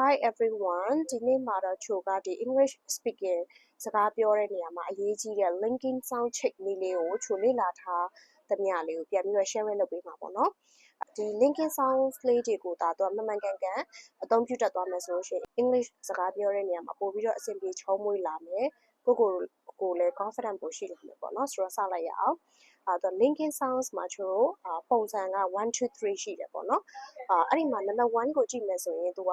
Hi everyone ဒီနေ့မှာတော့ချိုကဒီ English speaking စကားပြောတဲ့နေရာမှာအရေးကြီးတဲ့ linking sound check နည်းလေးကိုချိုလေ့လာထားသမျှလေးကိုပြန်ပြီးတော့ share လုပ်ပေးမှာပေါ့နော်ဒီ linking sounds လေးတွေကိုဒါတော့မမှန်ကန်ကန်အသုံးပြုတတ်သွားမယ်ဆိုလို့ရှိရင် English စကားပြောတဲ့နေရာမှာပို့ပြီးတော့အဆင်ပြေချုံးမွေးလာမယ်ကိုကိုကိုလည်း confident ပိုရှိလာမယ်ပေါ့နော်ဆိုတော့စလိုက်ရအောင်အဲတော့ linking sounds မှာချို့ပုံစံက1 2 3ရှိတယ်ပေါ့နော်အာအဲ့ဒီမှာ number 1ကိုကြည့်မယ်ဆိုရင်သူက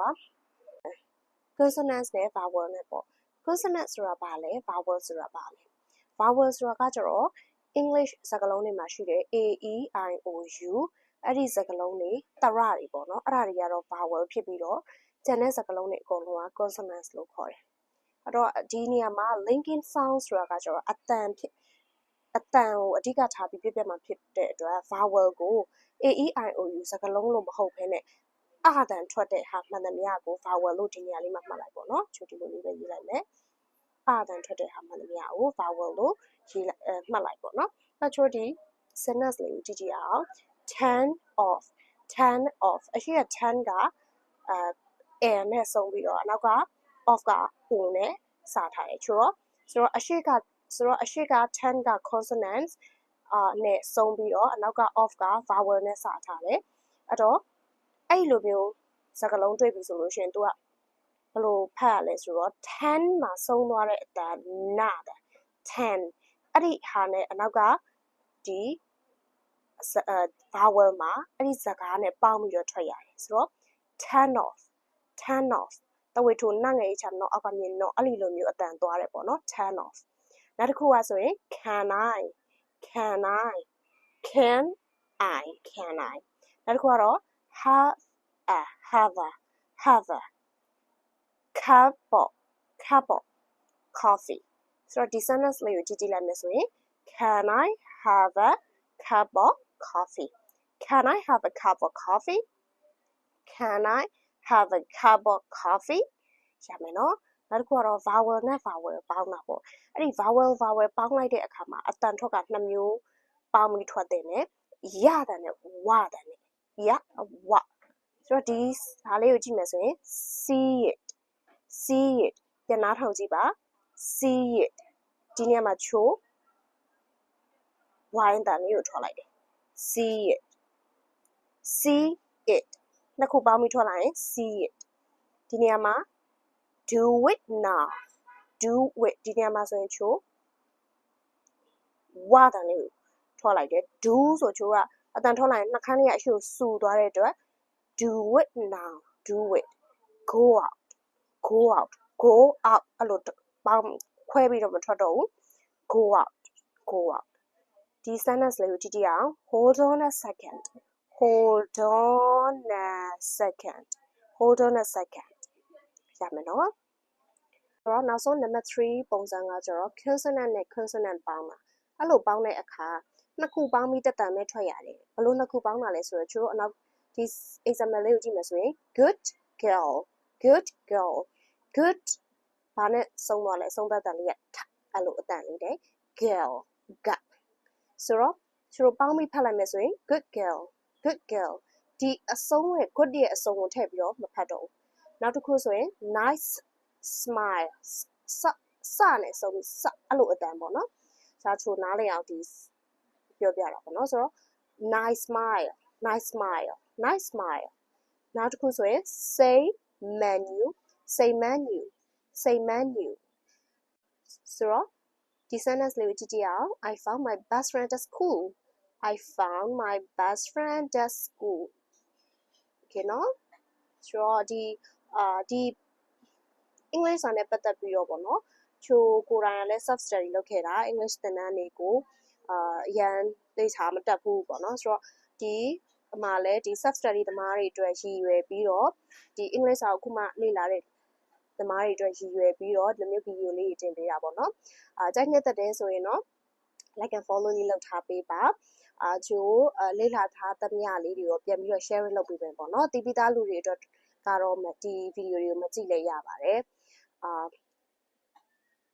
consonants နဲ့ vowel နဲ့ပေါ့ consonant ဆိုတာဘာလဲ vowel ဆိုတာဘာလဲ vowel ဆိုတာကကျတော့ English စကားလုံးတွေမှာရှိတဲ့ a e i o u အဲ့ဒီစကားလုံးတွေတရတွေပေါ့နော်အဲ့ဒါတွေကတော့ vowel ဖြစ်ပြီးတော့ကျန်တဲ့စကားလုံးတွေအကုန်လုံးက consonants လို့ခေါ်တယ်အဲ့တော့ဒီနေရာမှာ linking sound ဆိုတာကကျတော့အတန်ဖြစ်အတန်ကိုအဓိကထားပြီးပြပြမှာဖြစ်တဲ့အတွက် vowel ကို a e i o u စကားလုံးလို့မဟုတ်ဘဲနဲ့ အတန်ထွက်တဲ့ဟာမှန်သမျှကို vowel လို့ဒီနေရာလေးမှာမှတ်လိုက်ပေါ့နော်ချိုဒီလိုလေးပဲရေးလိုက်မယ်အတန်ထွက်တဲ့ဟာမှန်သမျှကို vowel လို့ရေးလိုက်အဲမှတ်လိုက်ပေါ့နော်အဲချိုဒီ sentence လေးကိုကြည့်ကြည့်အောင် turn off turn off အရှိက turn ကအဲ air နဲ့ဆုံးပြီးတော့အနောက်က off က o နဲ့စထားတယ်ချိုတော့ဆိုတော့အရှိကဆိုတော့အရှိက turn က consonants အာနဲ့ဆုံးပြီးတော့အနောက်က off က vowel နဲ့စထားတယ်အဲ့တော့ အဲ့လိုမျိုးစကားလုံးတွေ့ပြီဆိုလို့ရှိရင် तू ကဘယ်လိုဖတ်ရလဲဆိုတော့10မှာဆုံးသွားတဲ့အတန်နာတယ်10အဲ့ဒီဟာနဲ့အနောက်ကဒီ vowel မှာအဲ့ဒီစကားနဲ့ပေါင်းပြီးတော့ထွက်ရတယ်ဆိုတော့ turn off turn off တဝေထိုနငယ်ချာနော်အောက်ကမြင်နော်အဲ့ဒီလိုမျိုးအတန်သွားတယ်ပေါ့နော် turn off နောက်တစ်ခုကဆိုရင် can i can i can i can i နောက်တစ်ခုကတော့ have a have a have a cup of cup of coffee ဆိုတော့ဒီ sentence လေးကိုကြည့်ကြည့်လိုက်မယ်ဆိုရင် can i have a cup of coffee can i have a cup of coffee can i have a cup of coffee ရမယ်နော်နောက်တစ်ခုကတော့ vowel နဲ့ vowel ပေါင်းတာပေါ့အဲ့ဒီ vowel vowel ပေါင်းလိုက်တဲ့အခါမှာအတန်ထွက်ကနှစ်မျိုးပေါင်းပြီးထွက်တဲ့နဲ့ရတဲ့နဲ့ဝတဲ့ နဲ့ရဝဆိုတော့ဒီဒါလေးကိုကြည့်မယ်ဆိုရင် see it see it ပြန်နားထောင်ကြည့်ပါ see it ဒီနေရာမှာချိုးဝိုင်းတန်လေးကိုထွက်လိုက်တယ် see it see it နှစ်ခုပေါင်းပြီးထွက်လာရင် see it ဒီနေရာမှာ do it now do it ဒီနေရာမှာဆိုရင်ချိုးဝါတန်လေးကိုထွက်လိုက်တယ် do ဆိုချိုးက အတန်ထွက်လိုက်ရင်နှာခမ်းလေးကအရှိကိုစူသွားတဲ့အတွက် do it now do it go out go out go out အဲ့လိုပေါင်းခွဲပြီးတော့မထွက်တော့ဘူး go out go out ဒီ sentence လေးကိုကြည့်ကြည့်အောင် hold on a second hold on a second hold on a second ရမယ်နော်တော့နောက်ဆုံး number 3ပုံစံကကျတော့ consonant နဲ့ consonant ပေါင်းတာ အဲ့လိုပေါင်းတဲ့အခါနှစ်ခုပေါင်းပြီးတက်တန်မဲ့ထွက်ရတယ်ဘလို့နှစ်ခုပေါင်းတာလဲဆိုတော့ကျတို့အနောက်ဒီ example လေးကိုကြည့်မယ်ဆိုရင် good girl good girl good ဘာနဲ့ဆုံးသွားလဲဆုံးသက်တန်လေးကအဲ့လိုအတန်လေးတဲ့ girl gap ဆိုတော့ကျတို့ပေါင်းပြီးဖတ်လိုက်မယ်ဆိုရင် good girl good girl ဒီအဆုံးရဲ့ good ရဲ့အဆုံးကိုထည့်ပြီးတော့မဖတ်တော့ဘူးနောက်တစ်ခုဆိုရင် nice smile စစနဲ့ဆိုပြီးစအဲ့လိုအတန်ပေါ့နော် စာချိုနားလည်အောင်ဒီပြောပြတာပေါ့နော်ဆိုတော့ nice smile nice smile nice smile နောက်တစ်ခုဆိုရင် say menu say menu say menu ဆိုတော့ဒီ sentence လေးကိုကြည့်ကြည့်အောင် I found my best friend at school I found my best friend at school okay နော်ဆိုတော့ဒီအာဒီ English စာနဲ့ပတ်သက်ပြီးတော့ပေါ့နော် ချိုကိုယ်တိုင်ကလည်း self study လုပ်ခဲ့တာ English သင်တန်းတွေကိုအာအရန်သိချာမတက်ဘူးပေါ့နော်ဆိုတော့ဒီအမှလည်းဒီ self study သမားတွေအတွက်ရည်ရွယ်ပြီးတော့ဒီ English စာကိုအခုမှလေ့လာတဲ့သမားတွေအတွက်ရည်ရွယ်ပြီးတော့ဒီလိုမျိုးဗီဒီယိုလေးတွေတင်ပေးတာပေါ့နော်အာကြိုက်နေတဲ့တဲ့ဆိုရင်တော့ like and follow လေးလုပ်ထားပေးပါအာချိုလေ့လာထားသမျှလေးတွေကိုပြန်ပြီးတော့ share လုပ်ပေးမယ်ပေါ့နော်တီးပြီးသားလူတွေအတွက်ကတော့ဒီဗီဒီယိုတွေကိုမကြည့်လဲရပါတယ်အာ